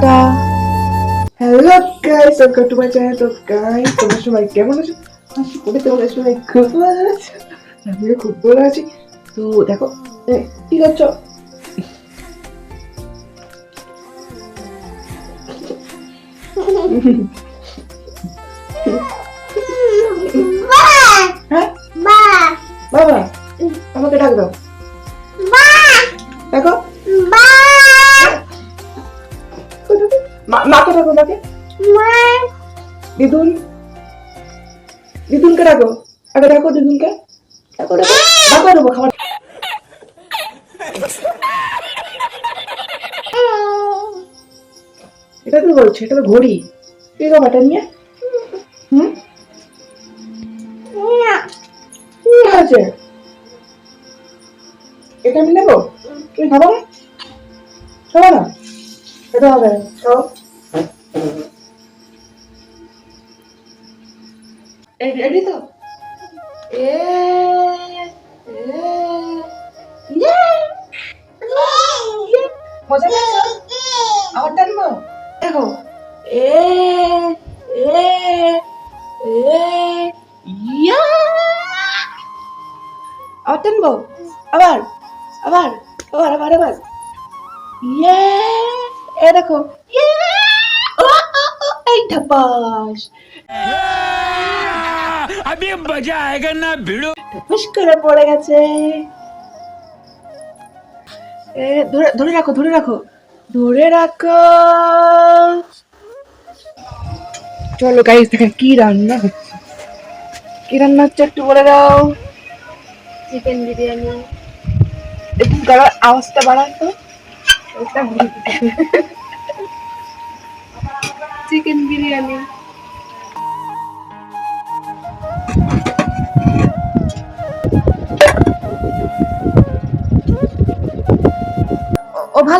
Tata. Hello guys welcome to my channel তো guys তোমরা সবাই কেমন আছো? আশা করি তোমরা সবাই খুব ভালো আছো। আমিও খুব ভালো আছি। তো দেখো কি করছ? হ্যাঁ? বাবা আমাকে ডাক দাও। দেখো। মাকে ডাকো মাকে দিদুন। দিদুনকে ডাকো। আগে ডাকো দিদুনকে। ডাকো ডাকো। ডাকো দেবো খাবার এটা তো বলছে, এটা ঘড়ি। কি গো বাটা নিয়ে। হুম? কি আছে এটা আমি নেব? তুমি খাব না? খাব না? এটা হবে। খাও। রেডি তো? এ। মজা পেয়েছ? দেখো। এ এ ইয়া। আবার টানবো আবার আবার আবার আবার ইয়ে এ দেখো। ইয়ে। এই ধাপাস अभी मजा आएगा ना भिड़ो হুস করে পড়ে গেছে এ ধরে ধরে রাখো ধরে রাখো ধরে রাখো চলো গাইস দেখে কি রান্না হচ্ছে কি রান্না হচ্ছে একটু বলে দাও চিকেন বিরিয়ানি একটু গলার আওয়াজটা বাড়ান তো ওটা চিকেন বিরিয়ানি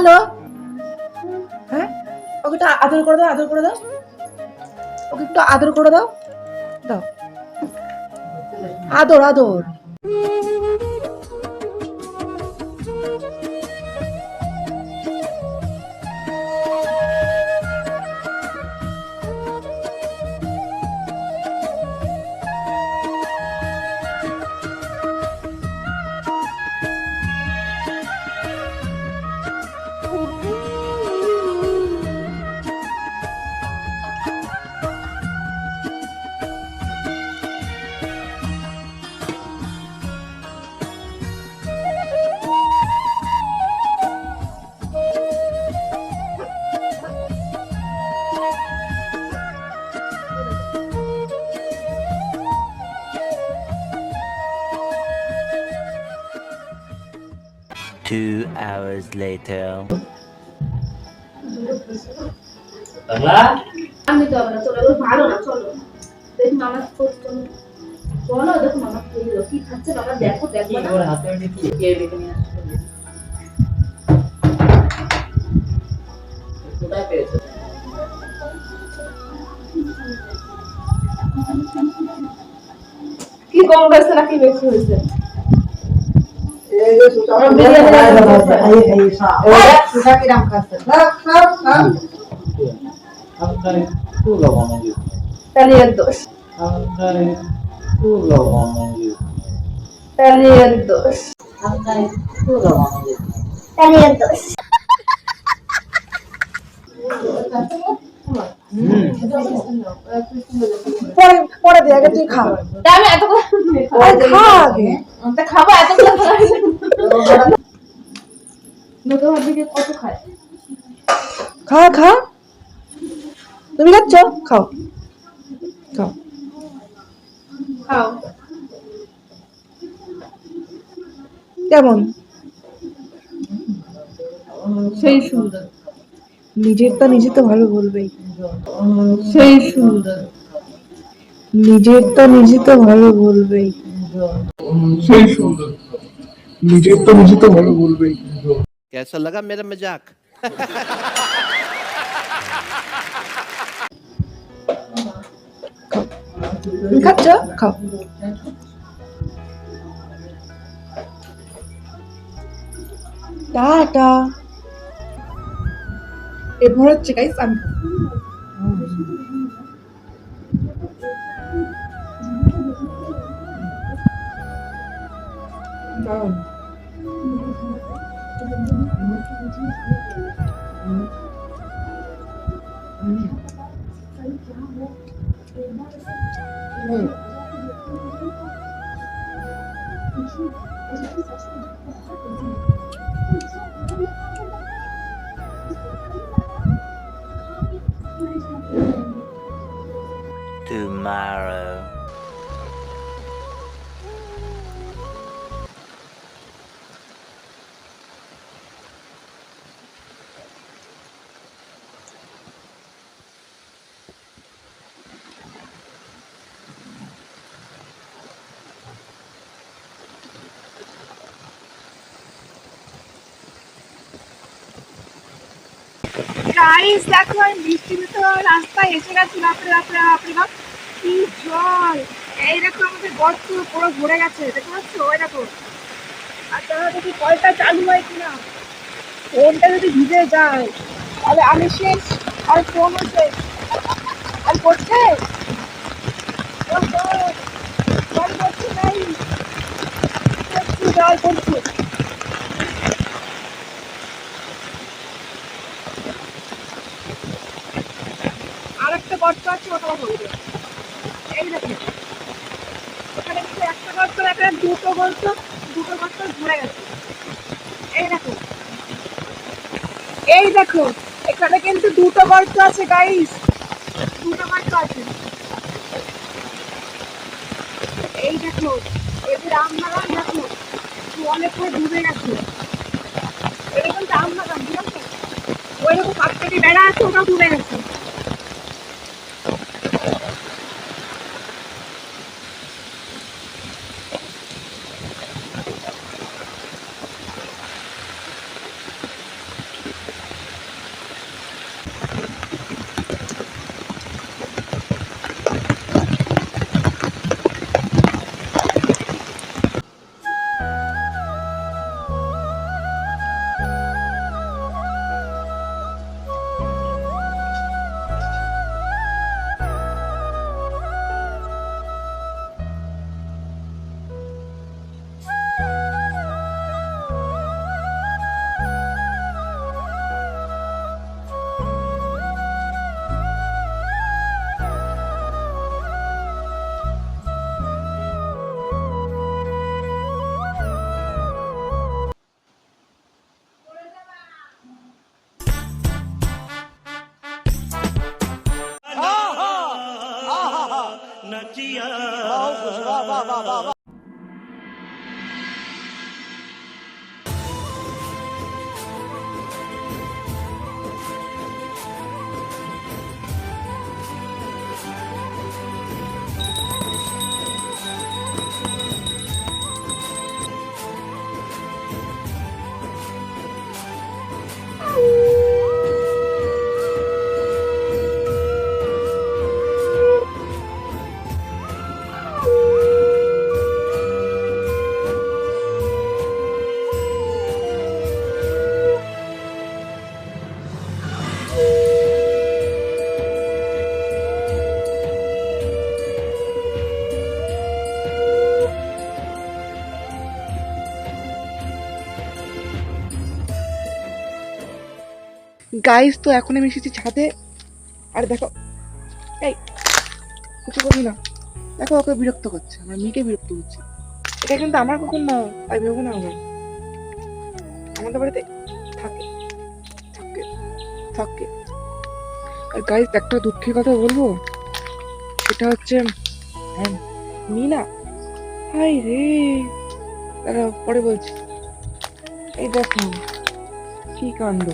ভালো হ্যাঁ? ওকে একটু আদর করে দাও, আদর করে দাও। ওকে একটু আদর করে দাও। দাও। আদর আদর। Two hours later. আমি তো আমরা চলো ভালো না চলো। দেখি মামা চলো চলো দেখো মামা খেয়ে দিল কি খাচ্ছে বাবা দেখো দেখো না। কি? কম হয়েছে নাকি বেশি হয়েছে? দোষ দোষ দোষ পরে দিয়ে আগে তুই খা। তা আমি এত আরে আগে খাব এত কত খায়। খা খা তুমি খাচ্ছ? খাও। খাও। খাও। কেমন? সেই সুন্দর। নিজের তো নিজে তো ভালো বলবেই। সেই সুন্দর। নিজের তো নিজে তো ভালো বলবেই। নিজের তো নিজে তো ভালো বলবেই कैसा लगा मेरा मजाक তুমি খাচ্ছ খাও টাটা এরপর হচ্ছে গাইস আমি Down. Từ mà গাইস দেখো আমি বৃষ্টিতে তো রাস্তায় এসে গেছি, বাপরে বাপরে বাপরে, বাপ। কি জল। এই দেখো, আমাদের গর্ত পুরো ভরে গেছে, দেখতে পাচ্ছ? ওই দেখো। আর তাহলে দেখি কলটা চালু হয় কিনা। ফোনটা যদি ভিজে যায়, তাহলে আমি শেষ, আর ফোনও শেষ আর করছে? জল করছে নাই জল করছে আর একটা গর্ত আছে ওটা বলবে এই দেখো এখানে কিন্তু একটা গর্ত এখানে দুটো গর্ত দুটো গর্ত ঘুরে গেছে। এই দেখো এই দেখো এখানে কিন্তু দুটো গর্ত আছে গাইস দুটো গর্ত আছে। এই দেখো এদের আমবাগান দেখো জলে পুরো ডুবে গেছে। এটা কিন্তু আমবাগান ঠিক আছে ওই রকম কাঠকাটি বেড়া আছে ওটা ডুবে গেছে। ਜੀਆ ਵਾਹ ਵਾਹ ਵਾਹ ਵਾਹ। গাইস তো এখন আমি এসেছি ছাদে। আর দেখো। এই, কিছু করবি না। দেখো, ওকে বিরক্ত করছে। আমার মেয়েকে বিরক্ত করছে। এটা কিন্তু আমার কুকুর না তাই ভেবো না আমার আমাদের বাড়িতে থাকে। থাকে। থাকে। আর গাইস একটা দুঃখের কথা বলব? সেটা হচ্ছে হ্যাঁ মিনা। হাই রে। দাঁড়া পরে বলছি। এই দেখো, কি কাণ্ড।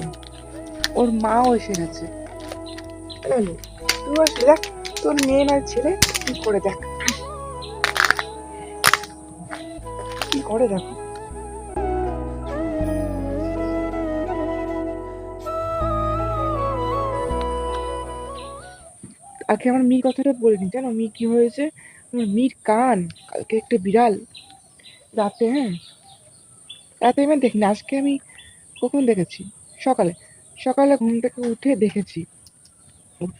ওর মাও এসে গেছে। তুই আসলে দেখ, তোর মেয়ে না ছেলে, কি করে দেখ? কি করে দেখো? আগে আমার মির কথাটা বলিনি জানো? মি কি হয়েছে? আমার মির কান, কালকে একটা বিড়াল। রাতে হ্যাঁ? রাতে আমি দেখিনি, আজকে আমি কখন দেখেছি। সকালে। সকালে ঘুম থেকে উঠে দেখেছি।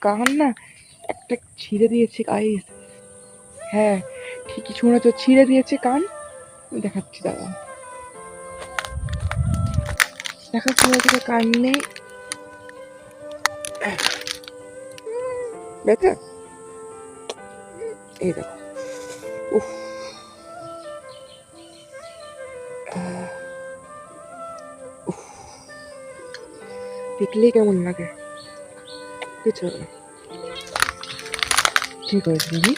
কান না একটা ছিঁড়ে দিয়েছে গাইস হ্যাঁ ঠিকই শুনেছ, ছিঁড়ে দিয়েছে কান? দেখাচ্ছি দাদা দেখা থেকে কান নেই। ব্যথা এই দেখো। উফ। দেখলেই কেমন লাগে। কিছু ঠিক হয়েছে দিদি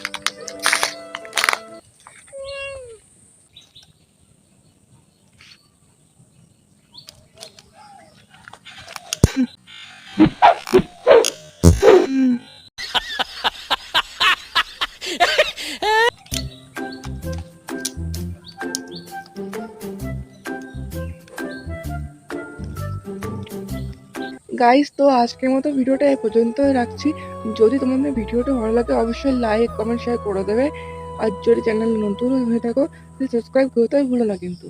গাইস তো আজকের মতো ভিডিওটা এ পর্যন্ত রাখছি। যদি তোমাদের ভিডিওটা ভালো লাগে, অবশ্যই লাইক কমেন্ট শেয়ার করে দেবে। আর যদি চ্যানেল নতুন হয়ে থাকো সাবস্ক্রাইব করতে ভুলো না কিন্তু।